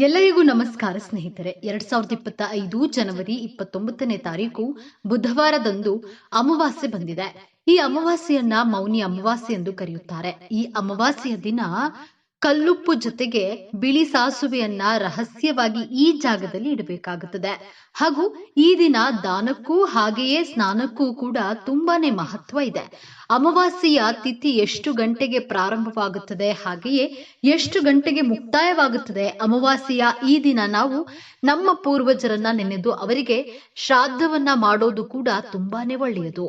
ಎಲ್ಲರಿಗೂ ನಮಸ್ಕಾರ ಸ್ನೇಹಿತರೆ. ಎರಡ್ ಸಾವಿರದ ಇಪ್ಪತ್ತ ಐದು ಜನವರಿ ಇಪ್ಪತ್ತೊಂಬತ್ತನೇ ತಾರೀಕು ಬುಧವಾರದಂದು ಅಮಾವಾಸ್ಯೆ ಬಂದಿದೆ. ಈ ಅಮಾವಾಸ್ಯೆಯನ್ನ ಮೌನಿ ಅಮಾವಾಸ್ಯೆ ಎಂದು ಕರೆಯುತ್ತಾರೆ. ಈ ಅಮಾವಾಸ್ಯೆಯ ದಿನ ಕಲ್ಲುಪ್ಪು ಜೊತೆಗೆ ಬಿಳಿ ಸಾಸುವೆಯನ್ನ ರಹಸ್ಯವಾಗಿ ಈ ಜಾಗದಲ್ಲಿ ಇಡಬೇಕಾಗುತ್ತದೆ. ಹಾಗೂ ಈ ದಿನ ದಾನಕ್ಕೂ ಹಾಗೆಯೇ ಸ್ನಾನಕ್ಕೂ ಕೂಡ ತುಂಬಾನೇ ಮಹತ್ವ ಇದೆ. ಅಮಾವಾಸ್ಯೆಯ ತಿಥಿ ಎಷ್ಟು ಗಂಟೆಗೆ ಪ್ರಾರಂಭವಾಗುತ್ತದೆ, ಹಾಗೆಯೇ ಎಷ್ಟು ಗಂಟೆಗೆ ಮುಕ್ತಾಯವಾಗುತ್ತದೆ ಅಮಾವಾಸ್ಯೆಯ ಈ ದಿನ ನಾವು ನಮ್ಮ ಪೂರ್ವಜರನ್ನ ನೆನೆದು ಅವರಿಗೆ ಶ್ರಾದ್ದವನ್ನ ಮಾಡೋದು ಕೂಡ ತುಂಬಾನೇ ಒಳ್ಳೆಯದು.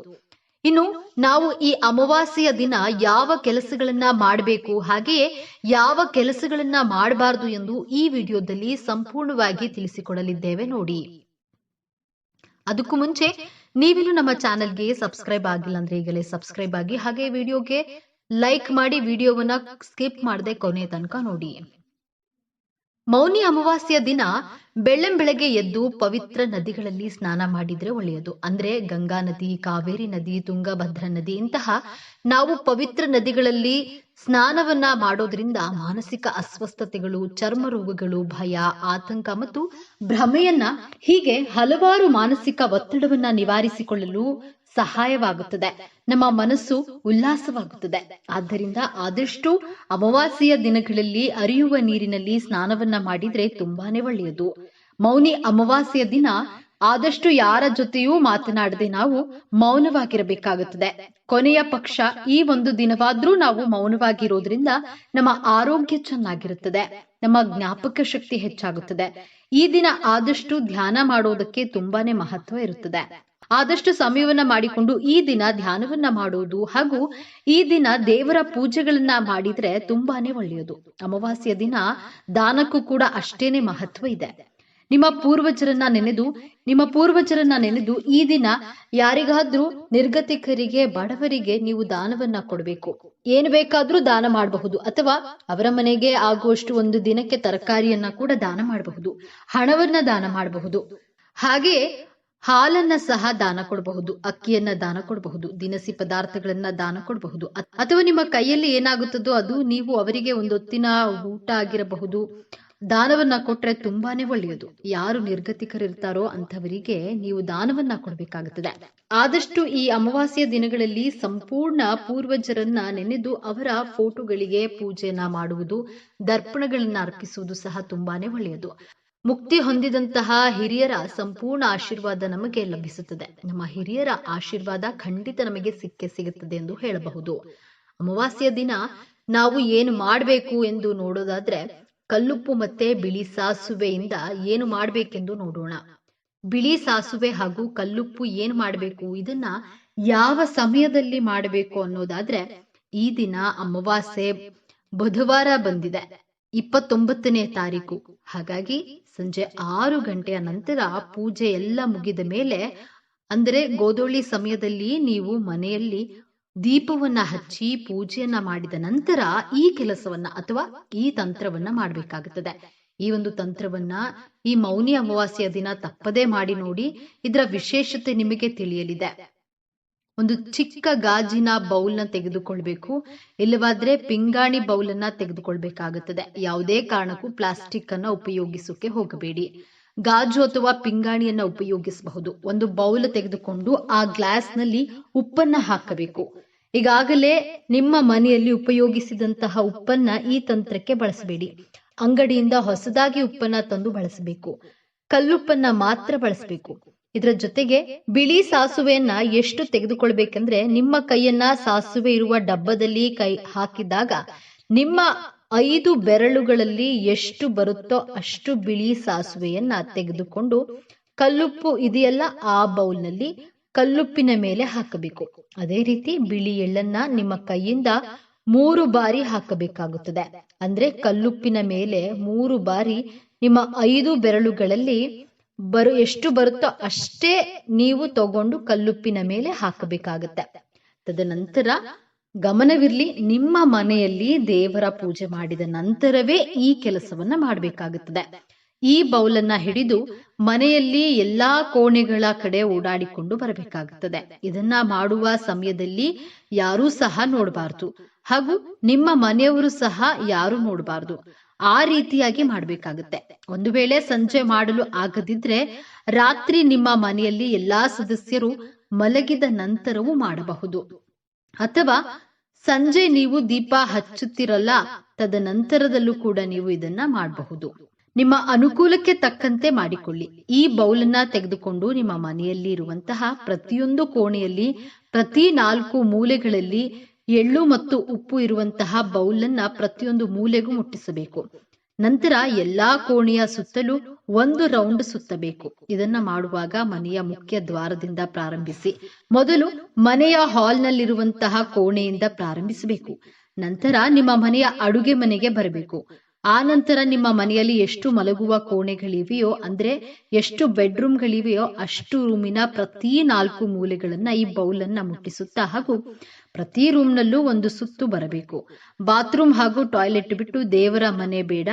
ಇನ್ನು ನಾವು ಈ ಅಮಾವಾಸ್ಯೆಯ ದಿನ ಯಾವ ಕೆಲಸಗಳನ್ನ ಮಾಡಬೇಕು ಹಾಗೆಯೇ ಯಾವ ಕೆಲಸಗಳನ್ನ ಮಾಡಬಾರದು ಎಂದು ಈ ವಿಡಿಯೋದಲ್ಲಿ ಸಂಪೂರ್ಣವಾಗಿ ತಿಳಿಸಿಕೊಡಲಿದ್ದೇವೆ ನೋಡಿ. ಅದಕ್ಕೂ ಮುಂಚೆ ನೀವಿನ್ನು ನಮ್ಮ ಚಾನೆಲ್ಗೆ ಸಬ್ಸ್ಕ್ರೈಬ್ ಆಗಿಲ್ಲ ಅಂದ್ರೆ ಈಗಲೇ ಸಬ್ಸ್ಕ್ರೈಬ್ ಆಗಿ, ಹಾಗೆ ವಿಡಿಯೋಗೆ ಲೈಕ್ ಮಾಡಿ ವಿಡಿಯೋವನ್ನ ಸ್ಕಿಪ್ ಮಾಡದೆ ಕೊನೆ ತನಕ ನೋಡಿ. ಮೌನಿ ಅಮಾವಾಸ್ಯೆಯ ದಿನ ಬೆಳ್ಳಂಬೆಳಗ್ಗೆ ಎದ್ದು ಪವಿತ್ರ ನದಿಗಳಲ್ಲಿ ಸ್ನಾನ ಮಾಡಿದ್ರೆ ಒಳ್ಳೆಯದು. ಅಂದ್ರೆ ಗಂಗಾ ನದಿ, ಕಾವೇರಿ ನದಿ, ತುಂಗಭದ್ರಾ ನದಿ ಇಂತಹ ನಾವು ಪವಿತ್ರ ನದಿಗಳಲ್ಲಿ ಸ್ನಾನವನ್ನ ಮಾಡೋದ್ರಿಂದ ಮಾನಸಿಕ ಅಸ್ವಸ್ಥತೆಗಳು, ಚರ್ಮ ರೋಗಗಳು, ಭಯ, ಆತಂಕ ಮತ್ತು ಭ್ರಮೆಯನ್ನ ಹೀಗೆ ಹಲವಾರು ಮಾನಸಿಕ ಒತ್ತಡವನ್ನ ನಿವಾರಿಸಿಕೊಳ್ಳಲು ಸಹಾಯವಾಗುತ್ತದೆ. ನಮ್ಮ ಮನಸ್ಸು ಉಲ್ಲಾಸವಾಗುತ್ತದೆ. ಆದ್ದರಿಂದ ಆದಷ್ಟು ಅಮಾವಾಸ್ಯೆಯ ದಿನಗಳಲ್ಲಿ ಅರಿಯುವ ನೀರಿನಲ್ಲಿ ಸ್ನಾನವನ್ನ ಮಾಡಿದ್ರೆ ತುಂಬಾನೇ ಒಳ್ಳೆಯದು. ಮೌನಿ ಅಮಾವಾಸ್ಯೆಯ ದಿನ ಆದಷ್ಟು ಯಾರ ಜೊತೆಯೂ ಮಾತನಾಡದೆ ನಾವು ಮೌನವಾಗಿರಬೇಕಾಗುತ್ತದೆ. ಕೊನೆಯ ಪಕ್ಷ ಈ ಒಂದು ದಿನವಾದ್ರೂ ನಾವು ಮೌನವಾಗಿರೋದ್ರಿಂದ ನಮ್ಮ ಆರೋಗ್ಯ ಚೆನ್ನಾಗಿರುತ್ತದೆ. ನಮ್ಮ ಜ್ಞಾಪಕ ಶಕ್ತಿ ಹೆಚ್ಚಾಗುತ್ತದೆ. ಈ ದಿನ ಆದಷ್ಟು ಧ್ಯಾನ ಮಾಡೋದಕ್ಕೆ ತುಂಬಾನೇ ಮಹತ್ವ ಇರುತ್ತದೆ. ಆದಷ್ಟು ಸಮಯವನ್ನ ಮಾಡಿಕೊಂಡು ಈ ದಿನ ಧ್ಯಾನವನ್ನ ಮಾಡುವುದು ಹಾಗೂ ಈ ದಿನ ದೇವರ ಪೂಜೆಗಳನ್ನ ಮಾಡಿದ್ರೆ ತುಂಬಾನೇ ಒಳ್ಳೆಯದು. ಅಮಾವಾಸ್ಯ ದಿನ ದಾನಕ್ಕೂ ಕೂಡ ಅಷ್ಟೇನೆ ಮಹತ್ವ ಇದೆ. ನಿಮ್ಮ ಪೂರ್ವಜರನ್ನ ನೆನೆದು, ನಿಮ್ಮ ಪೂರ್ವಜರನ್ನ ನೆನೆದು ಈ ದಿನ ಯಾರಿಗಾದ್ರೂ ನಿರ್ಗತಿಕರಿಗೆ, ಬಡವರಿಗೆ ನೀವು ದಾನವನ್ನ ಕೊಡಬೇಕು. ಏನು ಬೇಕಾದ್ರೂ ದಾನ ಮಾಡಬಹುದು ಅಥವಾ ಅವರ ಮನೆಗೆ ಆಗುವಷ್ಟು ಒಂದು ದಿನಕ್ಕೆ ತರಕಾರಿಯನ್ನ ಕೂಡ ದಾನ ಮಾಡಬಹುದು. ಹಣವನ್ನ ದಾನ ಮಾಡಬಹುದು. ಹಾಗೆ ಹಾಲನ್ನ ಸಹ ದಾನ ಕೊಡಬಹುದು, ಅಕ್ಕಿಯನ್ನ ದಾನ ಕೊಡಬಹುದು, ದಿನಸಿ ಪದಾರ್ಥಗಳನ್ನ ದಾನ ಕೊಡಬಹುದು. ಅಥವಾ ನಿಮ್ಮ ಕೈಯಲ್ಲಿ ಏನಾಗುತ್ತದೋ ಅದು ನೀವು ಅವರಿಗೆ ಒಂದೊತ್ತಿನ ಊಟ ಆಗಿರಬಹುದು. ದಾನವನ್ನ ಕೊಟ್ರೆ ತುಂಬಾನೇ ಒಳ್ಳೆಯದು. ಯಾರು ನಿರ್ಗತಿಕರಿರ್ತಾರೋ ಅಂತವರಿಗೆ ನೀವು ದಾನವನ್ನ ಕೊಡಬೇಕಾಗುತ್ತದೆ. ಆದಷ್ಟು ಈ ಅಮಾವಾಸ್ಯ ದಿನಗಳಲ್ಲಿ ಸಂಪೂರ್ಣ ಪೂರ್ವಜರನ್ನ ನೆನೆದು ಅವರ ಫೋಟೋಗಳಿಗೆ ಪೂಜೆಯನ್ನ ಮಾಡುವುದು, ದರ್ಪಣಗಳನ್ನ ಅರ್ಪಿಸುವುದು ಸಹ ತುಂಬಾನೇ ಒಳ್ಳೆಯದು. ಮುಕ್ತಿ ಹೊಂದಿದಂತಹ ಹಿರಿಯರ ಸಂಪೂರ್ಣ ಆಶೀರ್ವಾದ ನಮಗೆ ಲಭಿಸುತ್ತದೆ. ನಮ್ಮ ಹಿರಿಯರ ಆಶೀರ್ವಾದ ಖಂಡಿತ ನಮಗೆ ಸಿಕ್ಕೇ ಸಿಗುತ್ತದೆ ಎಂದು ಹೇಳಬಹುದು. ಅಮಾವಾಸ್ಯ ದಿನ ನಾವು ಏನು ಮಾಡಬೇಕು ಎಂದು ನೋಡೋದಾದ್ರೆ ಕಲ್ಲುಪ್ಪು ಮತ್ತೆ ಬಿಳಿ ಸಾಸುವೆಯಿಂದ ಏನು ಮಾಡಬೇಕೆಂದು ನೋಡೋಣ. ಬಿಳಿ ಸಾಸುವೆ ಹಾಗೂ ಕಲ್ಲುಪ್ಪು ಏನು ಮಾಡಬೇಕು, ಇದನ್ನ ಯಾವ ಸಮಯದಲ್ಲಿ ಮಾಡಬೇಕು ಅನ್ನೋದಾದ್ರೆ ಈ ದಿನ ಅಮಾವಾಸ್ಯೆ ಬುಧವಾರ ಬಂದಿದೆ, ಇಪ್ಪತ್ತೊಂಬತ್ತನೇ ತಾರೀಕು. ಹಾಗಾಗಿ ಸಂಜೆ ಆರು ಗಂಟೆಯ ನಂತರ ಪೂಜೆ ಎಲ್ಲ ಮುಗಿದ ಮೇಲೆ, ಅಂದರೆ ಗೋಧೋಳಿ ಸಮಯದಲ್ಲಿ ನೀವು ಮನೆಯಲ್ಲಿ ದೀಪವನ್ನ ಹಚ್ಚಿ ಪೂಜೆಯನ್ನ ಮಾಡಿದ ನಂತರ ಈ ಕೆಲಸವನ್ನ ಅಥವಾ ಈ ತಂತ್ರವನ್ನ ಮಾಡಬೇಕಾಗುತ್ತದೆ. ಈ ಒಂದು ತಂತ್ರವನ್ನ ಈ ಮೌನಿ ಅಮಾವಾಸ್ಯೆಯ ದಿನ ತಪ್ಪದೇ ಮಾಡಿ ನೋಡಿ, ಇದರ ವಿಶೇಷತೆ ನಿಮಗೆ ತಿಳಿಯಲಿದೆ. ಒಂದು ಚಿಕ್ಕ ಗಾಜಿನ ಬೌಲ್ನ ತೆಗೆದುಕೊಳ್ಬೇಕು. ಇಲ್ಲವಾದ್ರೆ ಪಿಂಗಾಣಿ ಬೌಲನ್ನ ತೆಗೆದುಕೊಳ್ಬೇಕಾಗುತ್ತದೆ. ಯಾವುದೇ ಕಾರಣಕ್ಕೂ ಪ್ಲಾಸ್ಟಿಕ್ ಅನ್ನ ಉಪಯೋಗಿಸೋಕೆ ಹೋಗಬೇಡಿ. ಗಾಜು ಅಥವಾ ಪಿಂಗಾಣಿಯನ್ನ ಉಪಯೋಗಿಸಬಹುದು. ಒಂದು ಬೌಲ್ ತೆಗೆದುಕೊಂಡು ಆ ಗ್ಲಾಸ್ನಲ್ಲಿ ಉಪ್ಪನ್ನ ಹಾಕಬೇಕು. ಈಗಾಗಲೇ ನಿಮ್ಮ ಮನೆಯಲ್ಲಿ ಉಪಯೋಗಿಸಿದಂತಹ ಉಪ್ಪನ್ನ ಈ ತಂತ್ರಕ್ಕೆ ಬಳಸಬೇಡಿ. ಅಂಗಡಿಯಿಂದ ಹೊಸದಾಗಿ ಉಪ್ಪನ್ನ ತಂದು ಬಳಸಬೇಕು. ಕಲ್ಲುಪ್ಪನ್ನ ಮಾತ್ರ ಬಳಸಬೇಕು. ಇದರ ಜೊತೆಗೆ ಬಿಳಿ ಸಾಸುವೆಯನ್ನ ಎಷ್ಟು ತೆಗೆದುಕೊಳ್ಬೇಕಂದ್ರೆ ನಿಮ್ಮ ಕೈಯನ್ನ ಸಾಸುವೆ ಇರುವ ಡಬ್ಬದಲ್ಲಿ ಕೈ ಹಾಕಿದಾಗ ನಿಮ್ಮ ಐದು ಬೆರಳುಗಳಲ್ಲಿ ಎಷ್ಟು ಬರುತ್ತೋ ಅಷ್ಟು ಬಿಳಿ ಸಾಸುವೆಯನ್ನ ತೆಗೆದುಕೊಂಡು ಕಲ್ಲುಪ್ಪು ಇದೆಯಲ್ಲ ಆ ಬೌಲ್ನಲ್ಲಿ ಕಲ್ಲುಪ್ಪಿನ ಮೇಲೆ ಹಾಕಬೇಕು. ಅದೇ ರೀತಿ ಬಿಳಿ ಎಳ್ಳನ್ನ ನಿಮ್ಮ ಕೈಯಿಂದ ಮೂರು ಬಾರಿ ಹಾಕಬೇಕಾಗುತ್ತದೆ. ಅಂದ್ರೆ ಕಲ್ಲುಪ್ಪಿನ ಮೇಲೆ ಮೂರು ಬಾರಿ ನಿಮ್ಮ ಐದು ಬೆರಳುಗಳಲ್ಲಿ ಬರು ಎಷ್ಟು ಬರುತ್ತೋ ಅಷ್ಟೇ ನೀವು ತಗೊಂಡು ಕಲ್ಲುಪ್ಪಿನ ಮೇಲೆ ಹಾಕಬೇಕಾಗತ್ತೆ. ತದನಂತರ ಗಮನವಿರ್ಲಿ, ನಿಮ್ಮ ಮನೆಯಲ್ಲಿ ದೇವರ ಪೂಜೆ ಮಾಡಿದ ನಂತರವೇ ಈ ಕೆಲಸವನ್ನ ಮಾಡಬೇಕಾಗುತ್ತದೆ. ಈ ಬೌಲನ್ನ ಹಿಡಿದು ಮನೆಯಲ್ಲಿ ಎಲ್ಲಾ ಕೋಣೆಗಳ ಕಡೆ ಓಡಾಡಿಕೊಂಡು ಬರಬೇಕಾಗುತ್ತದೆ. ಇದನ್ನ ಮಾಡುವ ಸಮಯದಲ್ಲಿ ಯಾರೂ ಸಹ ನೋಡಬಾರ್ದು. ಹಾಗೂ ನಿಮ್ಮ ಮನೆಯವರು ಸಹ ಯಾರು ನೋಡಬಾರ್ದು. ಆ ರೀತಿಯಾಗಿ ಮಾಡಬೇಕಾಗುತ್ತೆ. ಒಂದು ವೇಳೆ ಸಂಜೆ ಮಾಡಲು ಆಗದಿದ್ರೆ ರಾತ್ರಿ ನಿಮ್ಮ ಮನೆಯಲ್ಲಿ ಎಲ್ಲಾ ಸದಸ್ಯರು ಮಲಗಿದ ನಂತರವೂ ಮಾಡಬಹುದು. ಅಥವಾ ಸಂಜೆ ನೀವು ದೀಪ ಹಚ್ಚುತ್ತಿರಲ್ಲ, ತದನಂತರದಲ್ಲೂ ಕೂಡ ನೀವು ಇದನ್ನ ಮಾಡಬಹುದು. ನಿಮ್ಮ ಅನುಕೂಲಕ್ಕೆ ತಕ್ಕಂತೆ ಮಾಡಿಕೊಳ್ಳಿ. ಈ ಬೌಲನ್ನ ತೆಗೆದುಕೊಂಡು ನಿಮ್ಮ ಮನೆಯಲ್ಲಿ ಇರುವಂತಹ ಪ್ರತಿಯೊಂದು ಕೋಣೆಯಲ್ಲಿ, ಪ್ರತಿ ನಾಲ್ಕು ಮೂಲೆಗಳಲ್ಲಿ ಎಳ್ಳು ಮತ್ತು ಉಪ್ಪು ಇರುವಂತಹ ಬೌಲನ್ನ ಪ್ರತಿಯೊಂದು ಮೂಲೆಗೂ ಮುಟ್ಟಿಸಬೇಕು. ನಂತರ ಎಲ್ಲಾ ಕೋಣೆಯ ಸುತ್ತಲೂ ಒಂದು ರೌಂಡ್ ಸುತ್ತಬೇಕು. ಇದನ್ನ ಮಾಡುವಾಗ ಮನೆಯ ಮುಖ್ಯ ದ್ವಾರದಿಂದ ಪ್ರಾರಂಭಿಸಿ, ಮೊದಲು ಮನೆಯ ಹಾಲ್ನಲ್ಲಿರುವಂತಹ ಕೋಣೆಯಿಂದ ಪ್ರಾರಂಭಿಸಬೇಕು. ನಂತರ ನಿಮ್ಮ ಮನೆಯ ಅಡುಗೆ ಮನೆಗೆ ಬರಬೇಕು. ಆ ನಂತರ ನಿಮ್ಮ ಮನೆಯಲ್ಲಿ ಎಷ್ಟು ಮಲಗುವ ಕೋಣೆಗಳಿವೆಯೋ, ಅಂದ್ರೆ ಎಷ್ಟು ಬೆಡ್ರೂಮ್ಗಳಿವೆಯೋ, ಅಷ್ಟು ರೂಮಿನ ಪ್ರತಿ ನಾಲ್ಕು ಮೂಲೆಗಳನ್ನ ಈ ಬೌಲನ್ನ ಮುಟ್ಟಿಸುತ್ತಾ ಹಾಗೂ ಪ್ರತಿ ರೂಮ್ನಲ್ಲೂ ಒಂದು ಸುತ್ತು ಬರಬೇಕು. ಬಾತ್ರೂಮ್ ಹಾಗೂ ಟಾಯ್ಲೆಟ್ ಬಿಟ್ಟು ದೇವರ ಮನೆ ಬೇಡ.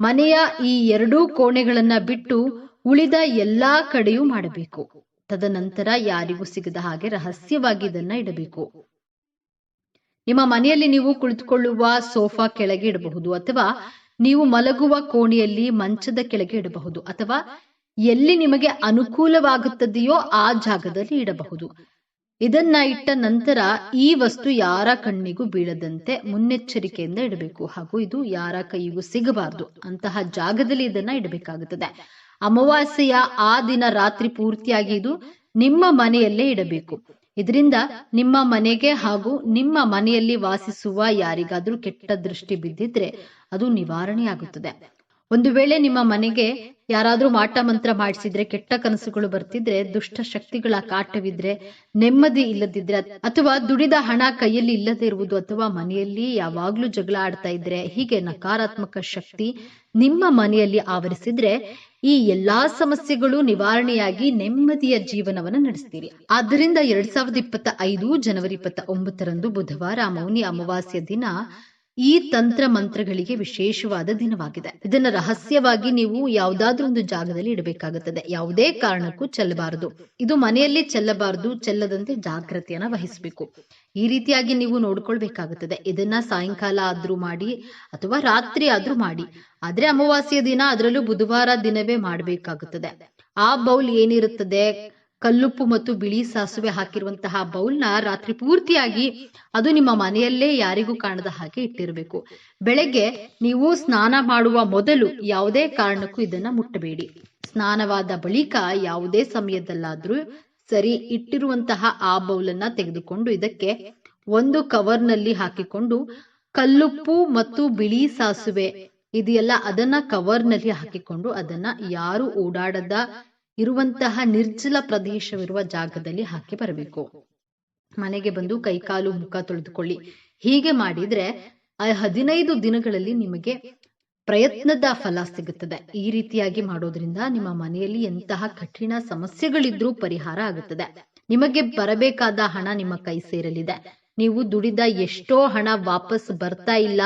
ಮನೆಯ ಈ ಎರಡೂ ಕೋಣೆಗಳನ್ನ ಬಿಟ್ಟು ಉಳಿದ ಎಲ್ಲಾ ಕಡೆಯೂ ಮಾಡಬೇಕು. ತದನಂತರ ಯಾರಿಗೂ ಸಿಗದ ಹಾಗೆ ರಹಸ್ಯವಾಗಿ ಇದನ್ನ ಇಡಬೇಕು. ನಿಮ್ಮ ಮನೆಯಲ್ಲಿ ನೀವು ಕುಳಿತುಕೊಳ್ಳುವ ಸೋಫಾ ಕೆಳಗೆ ಇಡಬಹುದು, ಅಥವಾ ನೀವು ಮಲಗುವ ಕೋಣೆಯಲ್ಲಿ ಮಂಚದ ಕೆಳಗೆ ಇಡಬಹುದು, ಅಥವಾ ಎಲ್ಲಿ ನಿಮಗೆ ಅನುಕೂಲವಾಗುತ್ತದೆಯೋ ಆ ಜಾಗದಲ್ಲಿ ಇಡಬಹುದು. ಇದನ್ನ ಇಟ್ಟ ನಂತರ ಈ ವಸ್ತು ಯಾರ ಕಣ್ಣಿಗೂ ಬೀಳದಂತೆ ಮುನ್ನೆಚ್ಚರಿಕೆಯಿಂದ ಇಡಬೇಕು, ಹಾಗೂ ಇದು ಯಾರ ಕೈಗೂ ಸಿಗಬಾರದು ಅಂತಹ ಜಾಗದಲ್ಲಿ ಇದನ್ನ ಇಡಬೇಕಾಗುತ್ತದೆ. ಅಮಾವಾಸ್ಯೆಯ ಆ ದಿನ ರಾತ್ರಿ ಪೂರ್ತಿಯಾಗಿ ಇದು ನಿಮ್ಮ ಮನೆಯಲ್ಲೇ ಇಡಬೇಕು. ಇದರಿಂದ ನಿಮ್ಮ ಮನೆಗೆ ಹಾಗೂ ನಿಮ್ಮ ಮನೆಯಲ್ಲಿ ವಾಸಿಸುವ ಯಾರಿಗಾದ್ರೂ ಕೆಟ್ಟ ದೃಷ್ಟಿ ಬಿದ್ದಿದ್ರೆ ಅದು ನಿವಾರಣೆಯಾಗುತ್ತದೆ. ಒಂದು ವೇಳೆ ನಿಮ್ಮ ಮನೆಗೆ ಯಾರಾದ್ರೂ ಮಾಟ ಮಂತ್ರ ಮಾಡಿಸಿದ್ರೆ, ಕೆಟ್ಟ ಕನಸುಗಳು ಬರ್ತಿದ್ರೆ, ದುಷ್ಟ ಶಕ್ತಿಗಳ ಕಾಟವಿದ್ರೆ, ನೆಮ್ಮದಿ ಇಲ್ಲದಿದ್ರೆ ಅಥವಾ ದುಡಿದ ಹಣ ಕೈಯಲ್ಲಿ ಇಲ್ಲದೆ ಇರುವುದು ಅಥವಾ ಮನೆಯಲ್ಲಿ ಯಾವಾಗ್ಲೂ ಜಗಳ ಆಡ್ತಾ ಇದ್ರೆ, ಹೀಗೆ ನಕಾರಾತ್ಮಕ ಶಕ್ತಿ ನಿಮ್ಮ ಮನೆಯಲ್ಲಿ ಆವರಿಸಿದ್ರೆ ಈ ಎಲ್ಲಾ ಸಮಸ್ಯೆಗಳು ನಿವಾರಣೆಯಾಗಿ ನೆಮ್ಮದಿಯ ಜೀವನವನ್ನು ನಡೆಸ್ತೀರಿ. ಆದ್ದರಿಂದ ಎರಡ್ ಸಾವಿರದ ಇಪ್ಪತ್ತ ಐದು ಜನವರಿ ಇಪ್ಪತ್ತ ಒಂಬತ್ತರಂದು ಬುಧವಾರ ಮೌನಿ ಅಮಾವಾಸ್ಯ ದಿನ ಈ ತಂತ್ರ ಮಂತ್ರಗಳಿಗೆ ವಿಶೇಷವಾದ ದಿನವಾಗಿದೆ. ಇದನ್ನ ರಹಸ್ಯವಾಗಿ ನೀವು ಯಾವುದಾದ್ರೂ ಒಂದು ಜಾಗದಲ್ಲಿ ಇಡಬೇಕಾಗುತ್ತದೆ. ಯಾವುದೇ ಕಾರಣಕ್ಕೂ ಚೆಲ್ಲಬಾರದು. ಇದು ಮನೆಯಲ್ಲಿ ಚೆಲ್ಲಬಾರದು, ಚೆಲ್ಲದಂತೆ ಜಾಗ್ರತೆಯನ್ನ ವಹಿಸಬೇಕು. ಈ ರೀತಿಯಾಗಿ ನೀವು ನೋಡ್ಕೊಳ್ಬೇಕಾಗುತ್ತದೆ. ಇದನ್ನ ಸಾಯಂಕಾಲ ಆದ್ರೂ ಮಾಡಿ ಅಥವಾ ರಾತ್ರಿ ಆದ್ರೂ ಮಾಡಿ. ಆದ್ರೆ ಅಮಾವಾಸ್ಯ ದಿನ ಅದರಲ್ಲೂ ಬುಧವಾರ ದಿನವೇ ಮಾಡಬೇಕಾಗುತ್ತದೆ. ಆ ಬೌಲ್ ಏನಿರುತ್ತದೆ? ಕಲ್ಲುಪ್ಪು ಮತ್ತು ಬಿಳಿ ಸಾಸುವೆ ಹಾಕಿರುವಂತಹ ಬೌಲ್ನ ರಾತ್ರಿ ಪೂರ್ತಿಯಾಗಿ ಅದು ನಿಮ್ಮ ಮನೆಯಲ್ಲೇ ಯಾರಿಗೂ ಕಾಣದ ಹಾಗೆ ಇಟ್ಟಿರಬೇಕು. ಬೆಳಗ್ಗೆ ನೀವು ಸ್ನಾನ ಮಾಡುವ ಮೊದಲು ಯಾವುದೇ ಕಾರಣಕ್ಕೂ ಇದನ್ನ ಮುಟ್ಟಬೇಡಿ. ಸ್ನಾನವಾದ ಬಳಿಕ ಯಾವುದೇ ಸಮಯದಲ್ಲಾದ್ರೂ ಸರಿ ಇಟ್ಟಿರುವಂತಹ ಆ ಬೌಲನ್ನ ತೆಗೆದುಕೊಂಡು ಇದಕ್ಕೆ ಒಂದು ಕವರ್ನಲ್ಲಿ ಹಾಕಿಕೊಂಡು ಕಲ್ಲುಪ್ಪು ಮತ್ತು ಬಿಳಿ ಸಾಸುವೆ ಇದೆಯಲ್ಲ, ಅದನ್ನ ಕವರ್ನಲ್ಲಿ ಹಾಕಿಕೊಂಡು ಅದನ್ನ ಯಾರು ಓಡಾಡದ ಇರುವಂತಹ ನಿರ್ಜಲ ಪ್ರದೇಶವಿರುವ ಜಾಗದಲ್ಲಿ ಹಾಕಿ ಬರಬೇಕು. ಮನೆಗೆ ಬಂದು ಕೈಕಾಲು ಮುಖ ತೊಳೆದುಕೊಳ್ಳಿ. ಹೀಗೆ ಮಾಡಿದ್ರೆ ಆ ಹದಿನೈದು ದಿನಗಳಲ್ಲಿ ನಿಮಗೆ ಪ್ರಯತ್ನದ ಫಲ ಸಿಗುತ್ತದೆ. ಈ ರೀತಿಯಾಗಿ ಮಾಡೋದ್ರಿಂದ ನಿಮ್ಮ ಮನೆಯಲ್ಲಿ ಎಂತಹ ಕಠಿಣ ಸಮಸ್ಯೆಗಳಿದ್ರೂ ಪರಿಹಾರ ಆಗುತ್ತದೆ. ನಿಮಗೆ ಬರಬೇಕಾದ ಹಣ ನಿಮ್ಮ ಕೈ ಸೇರಲಿದೆ. ನೀವು ದುಡಿದ ಎಷ್ಟೋ ಹಣ ವಾಪಸ್ ಬರ್ತಾ ಇಲ್ಲ,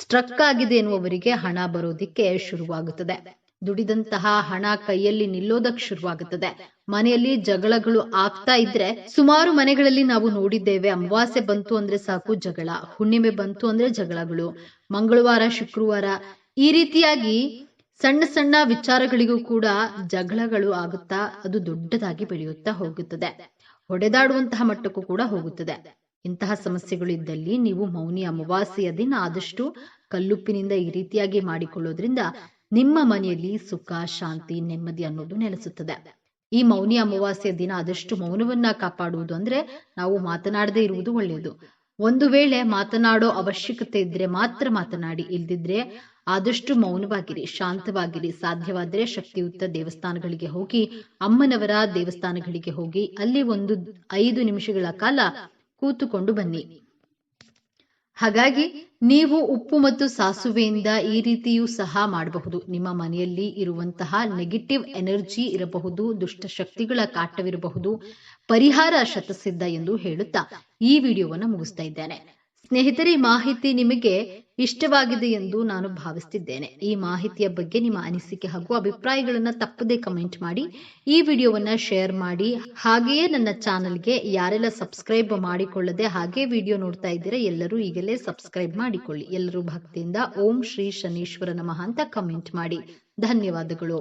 ಸ್ಟ್ರಕ್ ಆಗಿದೆ ಎನ್ನುವವರಿಗೆ ಹಣ ಬರೋದಿಕ್ಕೆ ಶುರುವಾಗುತ್ತದೆ. ದುಡಿದಂತಹ ಹಣ ಕೈಯಲ್ಲಿ ನಿಲ್ಲೋದಕ್ ಶುರುವಾಗುತ್ತದೆ. ಮನೆಯಲ್ಲಿ ಜಗಳಗಳು ಆಗ್ತಾ ಇದ್ರೆ, ಸುಮಾರು ಮನೆಗಳಲ್ಲಿ ನಾವು ನೋಡಿದ್ದೇವೆ, ಅಮಾವಾಸ್ಯೆ ಬಂತು ಅಂದ್ರೆ ಸಾಕು ಜಗಳ, ಹುಣ್ಣಿಮೆ ಬಂತು ಅಂದ್ರೆ ಜಗಳಗಳು, ಮಂಗಳವಾರ, ಶುಕ್ರವಾರ ಈ ರೀತಿಯಾಗಿ ಸಣ್ಣ ಸಣ್ಣ ವಿಚಾರಗಳಿಗೂ ಕೂಡ ಜಗಳಗಳು ಆಗುತ್ತಾ ಅದು ದೊಡ್ಡದಾಗಿ ಬೆಳೆಯುತ್ತಾ ಹೋಗುತ್ತದೆ. ಹೊಡೆದಾಡುವಂತಹ ಮಟ್ಟಕ್ಕೂ ಕೂಡ ಹೋಗುತ್ತದೆ. ಇಂತಹ ಸಮಸ್ಯೆಗಳು ಇದ್ದಲ್ಲಿ ನೀವು ಮೌನಿ ಅಮಾವಾಸ್ಯೆಯ ದಿನ ಆದಷ್ಟು ಕಲ್ಲುಪ್ಪಿನಿಂದ ಈ ರೀತಿಯಾಗಿ ಮಾಡಿಕೊಳ್ಳೋದ್ರಿಂದ ನಿಮ್ಮ ಮನೆಯಲ್ಲಿ ಸುಖ, ಶಾಂತಿ, ನೆಮ್ಮದಿ ಅನ್ನೋದು ನೆಲೆಸುತ್ತದೆ. ಈ ಮೌನಿ ಅಮಾವಾಸ್ಯೆಯ ದಿನ ಆದಷ್ಟು ಮೌನವನ್ನ ಕಾಪಾಡುವುದು ಅಂದ್ರೆ ನಾವು ಮಾತನಾಡದೇ ಇರುವುದು ಒಳ್ಳೆಯದು. ಒಂದು ವೇಳೆ ಮಾತನಾಡೋ ಅವಶ್ಯಕತೆ ಇದ್ರೆ ಮಾತ್ರ ಮಾತನಾಡಿ, ಇಲ್ದಿದ್ರೆ ಆದಷ್ಟು ಮೌನವಾಗಿರಿ, ಶಾಂತವಾಗಿರಿ. ಸಾಧ್ಯವಾದರೆ ಶಕ್ತಿಯುತ ದೇವಸ್ಥಾನಗಳಿಗೆ ಹೋಗಿ, ಅಮ್ಮನವರ ದೇವಸ್ಥಾನಗಳಿಗೆ ಹೋಗಿ, ಅಲ್ಲಿ ಒಂದು ಐದು ನಿಮಿಷಗಳ ಕಾಲ ಕೂತುಕೊಂಡು ಬನ್ನಿ. ಹಾಗಾಗಿ ನೀವು ಉಪ್ಪು ಮತ್ತು ಸಾಸುವೆಯಿಂದ ಈ ರೀತಿಯೂ ಸಹ ಮಾಡಬಹುದು. ನಿಮ್ಮ ಮನೆಯಲ್ಲಿ ಇರುವಂತಹ ನೆಗೆಟಿವ್ ಎನರ್ಜಿ ಇರಬಹುದು, ದುಷ್ಟ ಶಕ್ತಿಗಳ ಕಾಟವಿರಬಹುದು, ಪರಿಹಾರ ಶತಸಿದ್ಧ ಎಂದು ಹೇಳುತ್ತಾ ಈ ವಿಡಿಯೋವನ್ನು ಮುಗಿಸ್ತಾ ಇದ್ದೇನೆ. ಸ್ನೇಹಿತರೆ, ಈ ಮಾಹಿತಿ ನಿಮಗೆ ಇಷ್ಟವಾಗಿದೆ ಎಂದು ನಾನು ಭಾವಿಸುತ್ತಿದ್ದೇನೆ ಈ ಮಾಹಿತಿಯ ಬಗ್ಗೆ ನಿಮ್ಮ ಅನಿಸಿಕೆ ಹಾಗೂ ಅಭಿಪ್ರಾಯಗಳನ್ನ ತಪ್ಪದೇ ಕಮೆಂಟ್ ಮಾಡಿ, ಈ ವಿಡಿಯೋವನ್ನ ಶೇರ್ ಮಾಡಿ. ಹಾಗೆಯೇ ನನ್ನ ಚಾನೆಲ್ಗೆ ಯಾರೆಲ್ಲ ಸಬ್ಸ್ಕ್ರೈಬ್ ಮಾಡಿಕೊಳ್ಳದೆ ಹಾಗೆ ವಿಡಿಯೋ ನೋಡ್ತಾ ಇದ್ದೀರಾ, ಎಲ್ಲರೂ ಈಗಲೇ ಸಬ್ಸ್ಕ್ರೈಬ್ ಮಾಡಿಕೊಳ್ಳಿ. ಎಲ್ಲರೂ ಭಕ್ತಿಯಿಂದ ಓಂ ಶ್ರೀ ಶನೀಶ್ವರ ನಮಃ ಅಂತ ಕಮೆಂಟ್ ಮಾಡಿ. ಧನ್ಯವಾದಗಳು.